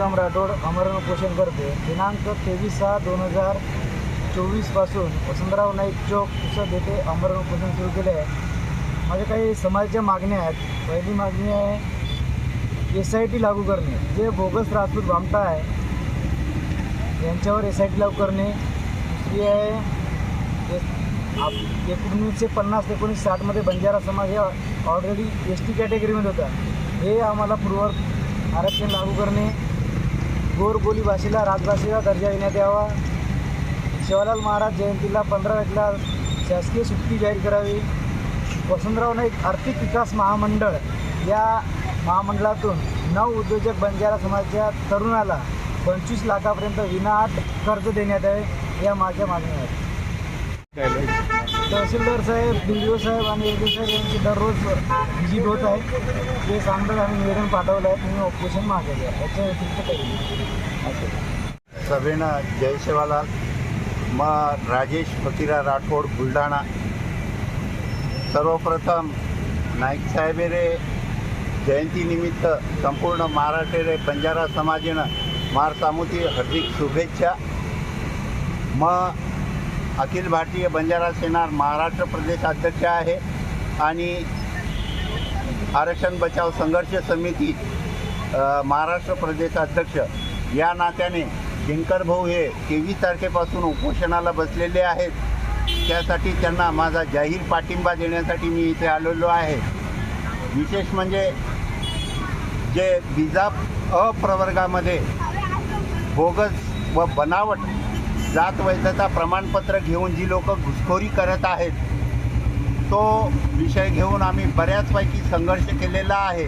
शिवम राठोड अमरण उपोषण करते. दिनांक तेवीस सहा दोन हजार चोवीसपासून वसंतराव नाईक चौक पुसद येथे अमरण उपोषण सुरू केले आहे. माझ्या काही समाजाच्या मागण्या आहेत. पहिली मागणी आहे एस आय टी लागू करणे. जे बोगस राजपूत भामटा आहे यांच्यावर एस आय टी लागू करणे. दुसरी आहे आप- एकोणीसशे पन्नास ते एकोणीसशे साठमध्ये बंजारा समाज हे ऑलरेडी एस टी कॅटेगरीमध्ये होता. हे आम्हाला पूर्व आरक्षण लागू करणे. गोरबोली भाषेला राजभाषेचा दर्जा देण्यात यावा. शिवालाल महाराज जयंतीला पंधरा एटला शासकीय सुट्टी जाहीर करावी. वसंतराव नाईक आर्थिक विकास महामंडळ या महामंडळातून नऊ उद्योजक बंजारा समाजाच्या तरुणाला पंचवीस लाखापर्यंत विनाअट कर्ज देण्यात यावे या माझ्या मागण्या आहेत. तहसीलदार साहेब डी ओ साहेब आणि एडी साहेब यांची दररोज व्हिजिट होत आहे. ते सांगतात आम्ही निवेदन पाठवलं आहे तुम्ही ऑपरेशन मागवले आहे याच्या व्यतिरिक्त काही सभेनं जय मग राजेश फकीरा राठोड बुलढाणा. सर्वप्रथम नाईक साहेबेरे जयंतीनिमित्त संपूर्ण महाराष्ट्र बंजारा समाजेनं मार सामुती हार्दिक शुभेच्छा. मग अखिल भारतीय बंजारा सेना महाराष्ट्र प्रदेश अध्यक्ष आहे आणि आरक्षण बचाव संघर्ष समिती महाराष्ट्र प्रदेश अध्यक्ष. या नात्याने दिनकर भाऊ हे तेवीस तारखेपासून उपोषणाला बसलेले आहेत. त्यासाठी त्यांना माझा जाहीर पाठिंबा देण्यासाठी मी इथे आलेलो आहे. विशेष म्हणजे जे विजा अप्रवर्गामध्ये बोगस व बनावट जात वैधता प्रमाणपत्र घेऊन जी लोक घुसखोरी करत आहेत तो विषय घेऊन आम्ही बऱ्याचपैकी संघर्ष केलेला आहे.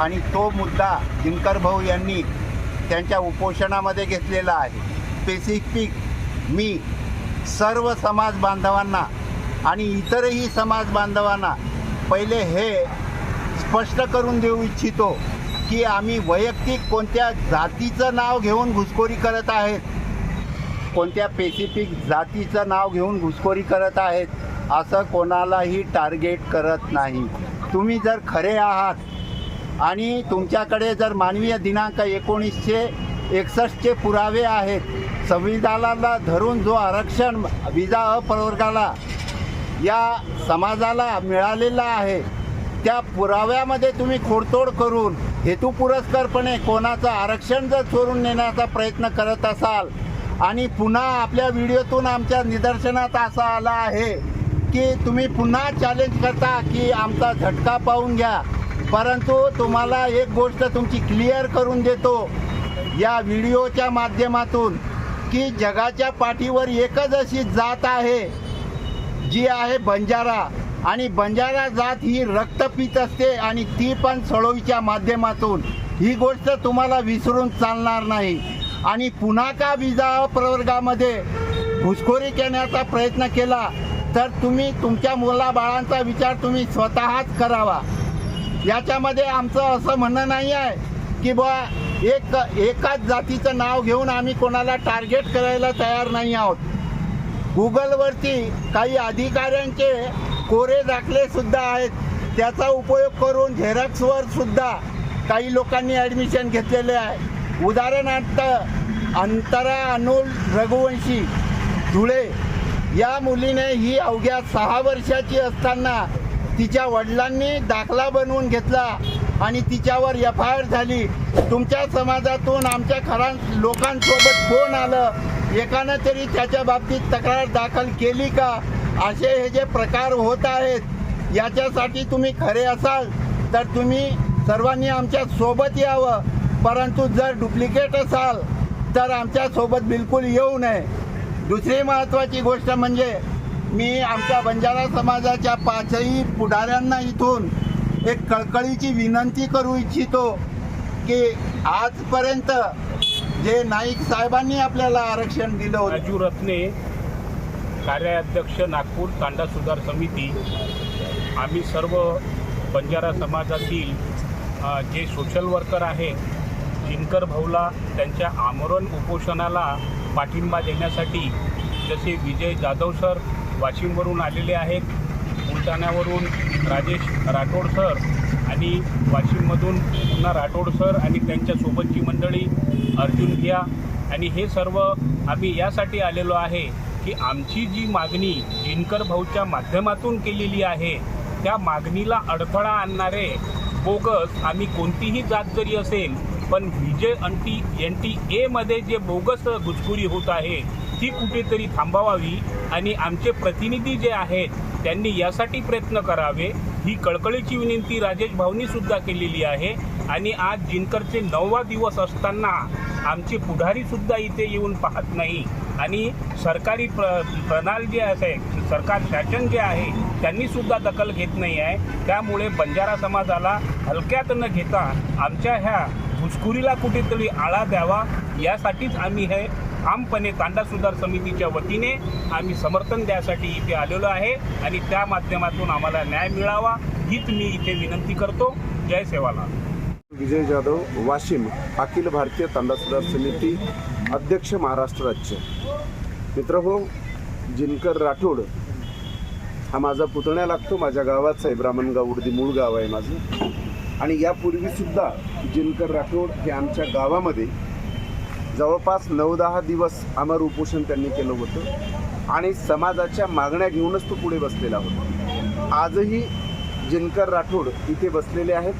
आणि तो मुद्दा दिनकर भाऊ यांनी त्यांच्या उपोषणामध्ये घेतलेला आहे. स्पेसिफिक मी सर्व समाज बांधवांना आणि इतरही समाज बांधवांना पहिले हे स्पष्ट करून देऊ इच्छितो की आम्ही वैयक्तिक कोणत्या जातीचं नाव घेऊन घुसखोरी करत आहेत कोणत्या पेसिफिक जातीचं नाव घेऊन घुसखोरी करत आहेत असं कोणालाही टार्गेट करत नाही. तुम्ही जर खरे आहात आणि तुमच्याकडे जर मानवीय दिनांक एकोणीसशे एकसष्टचे पुरावे आहेत संविधानाला धरून जो आरक्षण विजा अप्रवर्गाला या समाजाला मिळालेला आहे त्या पुराव्यामध्ये तुम्ही खोडतोड करून हेतुपुरस्करपणे कोणाचं आरक्षण जर चोरून नेण्याचा प्रयत्न करत असाल आणि पुन्हा आपल्या व्हिडिओतून आमच्या निदर्शनात असा आला आहे की तुम्ही पुन्हा चॅलेंज करता की आमचा झटका पाहून घ्या. परंतु तुम्हाला एक गोष्ट तुमची क्लिअर करून देतो या व्हिडिओच्या माध्यमातून की जगाच्या पाठीवर एकच अशी जात आहे जी आहे बंजारा. आणि बंजारा जात ही रक्तपीत असते आणि ती पण सळोईच्या माध्यमातून. ही गोष्ट तुम्हाला विसरून चालणार नाही. आणि पुन्हा का विजा प्रवर्गामध्ये घुसखोरी करण्याचा प्रयत्न केला तर तुम्ही तुमच्या मुलाबाळांचा विचार तुम्ही स्वतःच करावा. याच्यामध्ये आमचं असं म्हणणं नाही आहे की बा एक एकाच जातीचं नाव घेऊन आम्ही कोणाला टार्गेट करायला तयार नाही आहोत. गुगलवरती काही अधिकाऱ्यांचे कोरे दाखले सुद्धा आहेत. त्याचा उपयोग करून झेरक्सवर सुद्धा काही लोकांनी ॲडमिशन घेतलेले आहे. उदाहरणार्थ अंतरा अनुल रघुवंशी धुळे या मुलीने ही अवघ्या सहा वर्षाची असताना तिच्या वडिलांनी दाखला बनवून घेतला आणि तिच्यावर एफ आय आर झाली. तुमच्या समाजातून आमच्या खरा लोकांसोबत फोन आलं. एकानं तरी त्याच्या बाबतीत तक्रार दाखल केली का? असे हे जे प्रकार होत आहेत याच्यासाठी तुम्ही खरे असाल. तर तुम्ही सर्वांनी आमच्यासोबत यावं. परंतु जर डुप्लिकेट असाल तर आमच्यासोबत बिलकुल येऊ नये. दुसरी महत्त्वाची गोष्ट म्हणजे मी आमच्या बंजारा समाजाच्या पाचही पुढाऱ्यांना इथून एक कळकळीची विनंती करू इच्छितो की आजपर्यंत जे नाईक साहेबांनी आपल्याला आरक्षण दिलं राजू रत्ने कार्याध्यक्ष नागपूर तांडा सुधार समिती आम्ही सर्व बंजारा समाजातील जे सोशल वर्कर आहेत जिनकर भाऊला त्यांच्या आमरण उपोषणाला पाठिंबा देण्यासाठी जसे विजय जाधव सर वाशिमवरून आलेले आहेत बुलढाण्यावरून राजेश राठोड सर आणि वाशिममधून पुन्हा राठोड सर आणि त्यांच्यासोबतची मंडळी अर्जुन घिया. आणि हे सर्व आम्ही यासाठी आलेलो आहे की आमची जी मागणी जिनकर भाऊच्या माध्यमातून केलेली आहे त्या मागणीला अडथळा आणणारे बोगस आम्ही कोणतीही जात जरी असेल पण विजय अंटी एन टी एमध्ये जे बोगस घुसखोरी होत आहे ती कुठेतरी थांबवावी आणि आमचे प्रतिनिधी जे आहेत त्यांनी यासाठी प्रयत्न करावे. ही कळकळीची विनंती राजेश भाऊनी सुद्धा केलेली आहे. आणि आज जिनकरचे नववा दिवस असताना आमचे पुढारी सुद्धा इथे येऊन पाहत नाही. आणि सरकारी प्र प्रणाल जे असे सरकार शासन जे आहे त्यांनी सुद्धा दखल घेत नाही आहे. त्यामुळे बंजारा समाजाला हलक्यात न घेता आमच्या ह्या घुसखोरीला कुठेतरी आळा द्यावा यासाठीच आम्ही हे ठामपणे तांडा सुधार समितीच्या वतीने आम्ही समर्थन द्यासाठी इथे आलेलो आहे आणि त्या माध्यमातून आम्हाला न्याय मिळावा हीच मी इथे विनंती करतो. जय सेवाला विजय जाधव वाशिम अखिल भारतीय तांडा सुधार समिती अध्यक्ष महाराष्ट्र राज्य. मित्र हो जिनकर राठोड हा माझा पुतण्या लागतो माझ्या गावाचा आहे ब्राह्मणगाव उडदी मूळ गाव आहे माझं. आणि यापूर्वी सुद्धा जिनकर राठोड हे आमच्या गावामध्ये जवळपास नऊ दहा दिवस अमर उपोषण त्यांनी केलं होतं. आणि समाजाच्या मागण्या घेऊनच तो पुढे बसलेला होता. आजही जिनकर राठोड इथे बसलेले आहेत.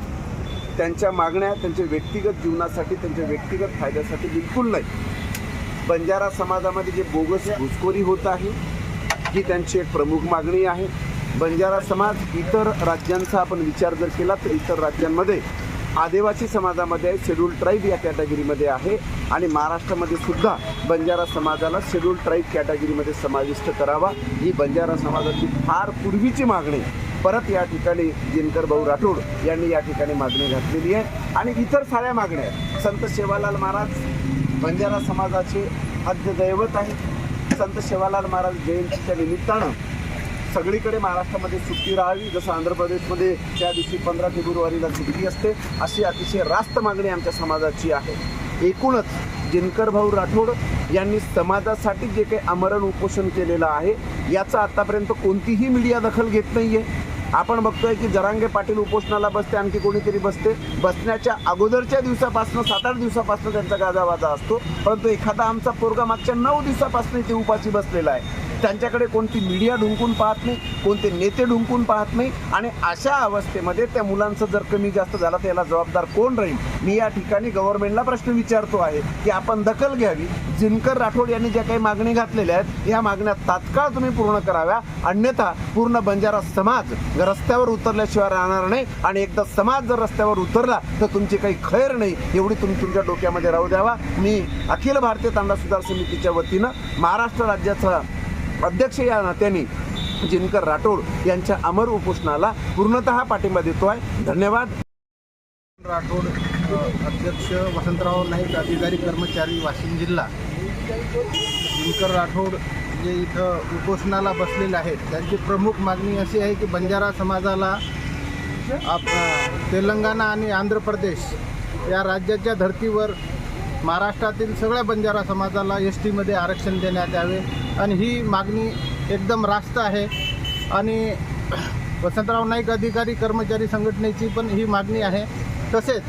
त्यांच्या मागण्या त्यांच्या व्यक्तिगत जीवनासाठी त्यांच्या व्यक्तिगत फायद्यासाठी बिलकुल नाही. बंजारा समाजामध्ये जे बोगस घुसखोरी होत आहे ही त्यांची एक प्रमुख मागणी आहे. बंजारा समाज इतर राज्यांचा आपण विचार जर केला तर इतर राज्यांमध्ये आदिवासी समाजामध्ये शेड्यूल ट्राईब या कॅटेगरीमध्ये आहे आणि महाराष्ट्रामध्ये सुद्धा बंजारा समाजाला शेड्यूल ट्राईब कॅटेगरीमध्ये समाविष्ट करावा ही बंजारा समाजाची फार पूर्वीची मागणी. परत या ठिकाणी दिनकर भाऊ राठोड यांनी या ठिकाणी मागणी घातलेली आहे. आणि इतर साऱ्या मागण्या आहेत. संत सेवालाल महाराज बंजारा समाजाचे आद्य दैवत आहे संत सेवालाल महाराज जयंतीच्या निमित्तानं सगळीकडे महाराष्ट्रामध्ये सुट्टी राहावी जसं आंध्र प्रदेशमध्ये त्या दिवशी पंधरा फेब्रुवारीला सुट्टी असते अशी अतिशय रास्त मागणी आमच्या समाजाची आहे. एकूणच दिनकर भाऊ राठोड यांनी समाजासाठी जे काही आमरण उपोषण केलेलं आहे याचा आतापर्यंत कोणतीही मीडिया दखल घेत नाही आहे आपण बघतोय की जरांगे पाटील उपोषणाला बसते आणखी कोणीतरी बसते. बसण्याच्या अगोदरच्या दिवसापासून सात आठ दिवसापासून त्यांचा गाजावाजा असतो. परंतु एखादा आमचा पोरगा मागच्या नऊ दिवसापासून इथे उपाशी बसलेला आहे. त्यांच्याकडे कोणती मीडिया ढुंकून पाहत नाही कोणते नेते ढुंकून पाहत नाही आणि अशा अवस्थेमध्ये त्या मुलांचं जर कमी जास्त झालं तर याला जबाबदार कोण राहील? मी या ठिकाणी गव्हर्नमेंटला प्रश्न विचारतो आहे की आपण दखल घ्यावी. जिनकर राठोड यांनी ज्या काही मागणी घातलेल्या आहेत या मागण्या तात्काळ तुम्ही पूर्ण कराव्या. अन्यथा पूर्ण बंजारा समाज रस्त्यावर उतरल्याशिवाय राहणार नाही आणि एकदा समाज जर रस्त्यावर उतरला तर तुमची काही खैर नाही. एवढी तुम्ही तुमच्या डोक्यामध्ये राहू द्यावा. मी अखिल भारतीय तांडा सुधार समितीच्या वतीनं महाराष्ट्र राज्याचा अध्यक्ष या नात्याने जिनकर राठोड यांच्या अमर उपोषणाला पूर्णतः पाठिंबा देतो आहे धन्यवाद. राठोड अध्यक्ष वसंतराव नाईक अधिकारी कर्मचारी वाशिम जिल्हा. जिनकर राठोड जे इथं उपोषणाला बसलेले आहेत त्यांची प्रमुख मागणी अशी आहे की बंजारा समाजाला आप तेलंगणा आणि आंध्र प्रदेश या राज्याच्या धर्तीवर महाराष्ट्रातील सगळ्या बंजारा समाजाला एस टीमध्ये आरक्षण देण्यात यावे. आणि ही मागणी एकदम रास्त आहे. आणि वसंतराव नाईक अधिकारी कर्मचारी संघटनेची पण ही मागणी आहे. तसेच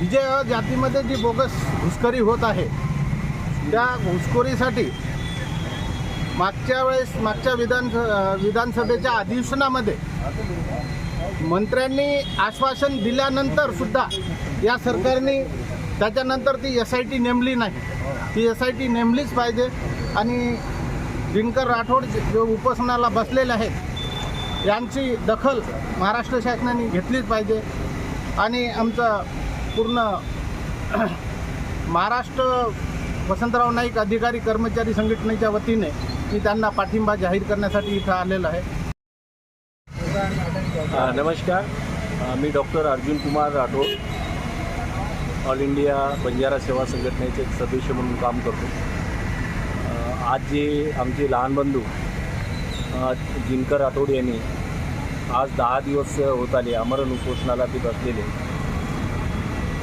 विजय जातीमध्ये जी बोगस घुसखोरी होत आहे त्या घुसखोरीसाठी मागच्या वेळेस मागच्या विधान विधानसभेच्या अधिवेशनामध्ये मंत्र्यांनी आश्वासन दिल्यानंतर सुद्धा या सरकारने त्याच्यानंतर ती एस आय टी नेमली नाही. ती एस आय टी नेमलीच पाहिजे. आणि दिनकर राठोड जे जे उपोषणाला बसलेले आहेत यांची दखल महाराष्ट्र शासनाने घेतलीच पाहिजे. आणि आमचं पूर्ण महाराष्ट्र वसंतराव नाईक अधिकारी कर्मचारी संघटनेच्या वतीने मी त्यांना पाठिंबा जाहीर करण्यासाठी इथं आलेलो आहे. नमस्कार. मी doctor Arjun Kumar Rathod. All India Banjara सेवा संघटनेचे सदस्य म्हणून काम करतो. आज जे आमचे लहान बंधू जिनकर राठोड यांनी आज दहा दिवस होत आले अमरण उपोषणाला ते बसलेले.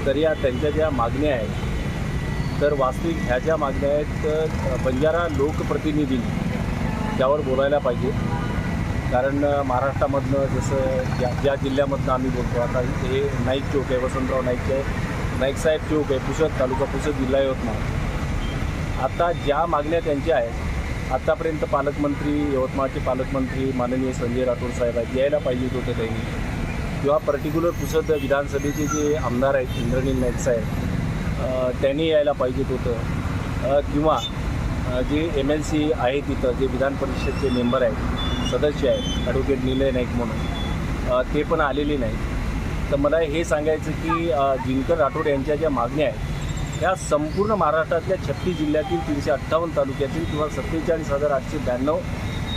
तर या त्यांच्या ज्या मागण्या आहेत तर वास्तविक ह्या ज्या मागण्या आहेत तर बंजारा लोकप्रतिनिधींनी त्यावर बोलायला पाहिजे. कारण महाराष्ट्रामधनं जसं ज्या ज्या जिल्ह्यामधनं आम्ही बोलतो आता हे नाईक चौक आहे वसंतराव नाईक आहे नाईकसाहेब चौक आहे पुसद तालुका पुसद जिल्हा यवतमाळ. आता ज्या मागण्या त्यांच्या आहेत आत्तापर्यंत पालकमंत्री यवतमाळचे पालकमंत्री माननीय संजय राठोड साहेब आहेत यायला पाहिजेत होते त्यांनी. किंवा पर्टिक्युलर पुसद विधानसभेचे जे आमदार आहेत इंद्रनील नाईक साहेब त्यांनी यायला पाहिजेत होतं. किंवा जे एम एल सी आहे तिथं जे विधान परिषदचे मेंबर आहेत सदस्य आहेत ॲडव्होकेट निलय नाईक म्हणून ते पण आलेले नाही तर मला हे सांगायचं की अ, दिनकर राठोड यांच्या ज्या मागण्या आहेत ह्या संपूर्ण महाराष्ट्रातल्या छत्तीस जिल्ह्यातील तीनशे अठ्ठावन्न तालुक्यातील किंवा सत्तेचाळीस हजार आठशे ब्याण्णव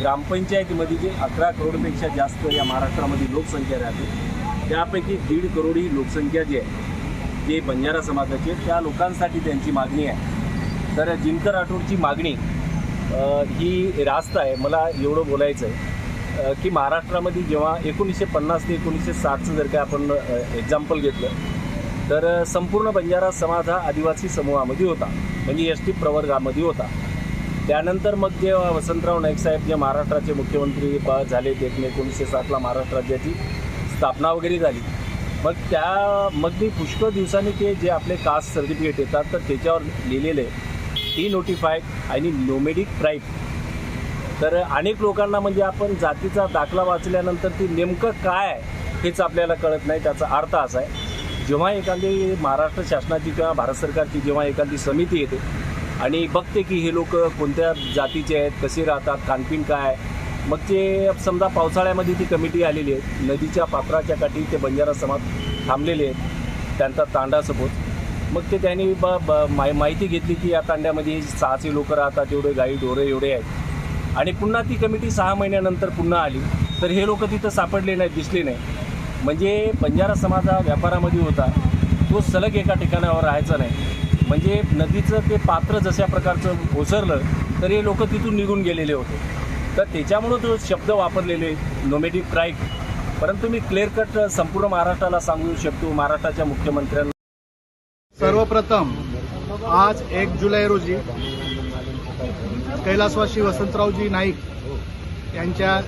ग्रामपंचायतीमध्ये जे अकरा करोडपेक्षा जास्त या महाराष्ट्रामध्ये लोकसंख्या राहते त्यापैकी दीड करोडी लोकसंख्या जी आहे जे बंजारा समाजाची आहे, त्या लोकांसाठी त्यांची मागणी आहे. तर जिंकर राठोडची मागणी ही रास्त आहे. मला एवढं बोलायचं आहे की महाराष्ट्रामध्ये जेव्हा एकोणीसशे पन्नास ते एकोणीसशे साठचं जर का आपण एक्झाम्पल घेतलं तर संपूर्ण बंजारा समाज हा आदिवासी समूहामध्ये होता. म्हणजे एस टी प्रवर्गामध्ये होता. त्यानंतर मग जे वसंतराव नाईक साहेब जे महाराष्ट्राचे मुख्यमंत्री ब- झाले ते एकोणीसशे सातला महाराष्ट्र राज्याची स्थापना वगैरे झाली. मग त्या मग मी पुष्कळ दिवसांनी ते जे आपले कास्ट सर्टिफिकेट येतात तर त्याच्यावर लिहिलेले टी नोटिफाईड आणि नोमेडिक ट्राईब. तर अनेक लोकांना म्हणजे आपण जातीचा दाखला वाचल्यानंतर ती नेमकं काय आहे हेच आपल्याला कळत नाही त्याचा अर्थ असा आहे. जेव्हा एखादी महाराष्ट्र शासनाची किंवा भारत सरकारची जेव्हा एखादी समिती येते आणि बघते की हे लोक कोणत्या जातीचे आहेत कसे राहतात खानपीण काय आहे. मग ते समजा पावसाळ्यामध्ये ती कमिटी आलेली आहे नदीच्या पात्राच्या काठी ते बंजारा समाज थांबलेले आहेत त्यांचा तांडा सपोज मग ते त्यांनी ब ब माहिती घेतली की या तांड्यामध्ये सहाशे लोक राहतात एवढे गाई ढोरे एवढे आहेत आणि पुन्हा ती कमिटी सहा महिन्यानंतर पुन्हा आली तर हे लोक तिथं सापडले नाही दिसले नाही म्हणजे बंजारा समाज हा व्यापारामध्ये होता. तो सलग एका ठिकाणावर राहायचा नाही. म्हणजे नदीचं ते पात्र जशा प्रकारचं ओसरलं तर हे लोक तिथून निघून गेलेले होते. तर त्याच्यामुळं तो शब्द वापरलेले नोमेटिक ट्राईक परंतु मी क्लिअर कट संपूर्ण महाराष्ट्राला सांगू शकतो महाराष्ट्राच्या मुख्यमंत्र्यांना. सर्वप्रथम आज एक जुलै रोजी कैलासवासी वसंतरावजी नाईक यांच्या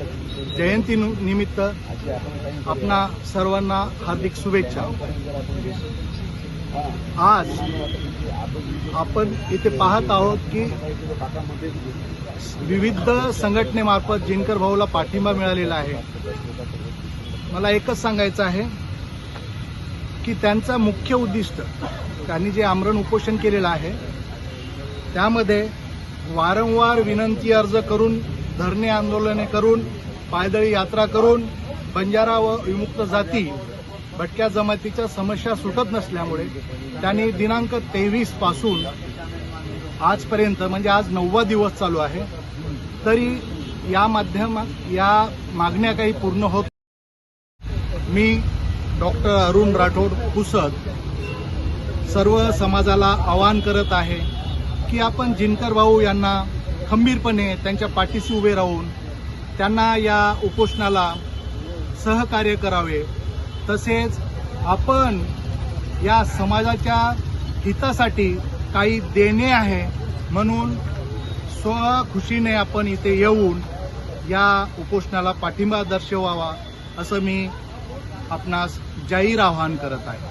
जयंती निमित्त आपणा सर्वांना हार्दिक शुभेच्छा. आज आपण इथे पाहत आहोत की विविध संघटनेमार्फत जिनकर भाऊला पाठिंबा मिळालेला आहे. मला एकच सांगायचं आहे की त्यांचा मुख्य उद्दिष्ट त्यांनी जे आमरण उपोषण केलेलं आहे त्यामध्ये वारंवार विनंती अर्ज करून धरणे आंदोलने करून पायदळी यात्रा करून बंजारा व विमुक्त जाती भटक्या जमातीच्या समस्या सुटत नसल्यामुळे त्यांनी दिनांक तेवीसपासून आजपर्यंत म्हणजे आज नववा दिवस चालू आहे तरी या माध्यमात या मागण्या काही पूर्ण होत मी डॉक्टर अरुण राठोड पुसद सर्व समाजाला आवाहन करत आहे की आपण जिनकर भाऊ यांना खंबीरपणे त्यांच्या पाठीशी उभे राहून त्यांना या उपोषणाला सहकार्य करावे. तसेच आपण या समाजाच्या हितासाठी काही देणे आहे म्हणून स्वखुशीने आपण इथे येऊन या उपोषणाला पाठिंबा दर्शवावा असं मी आपणास जाहीर आवाहन करत आहे.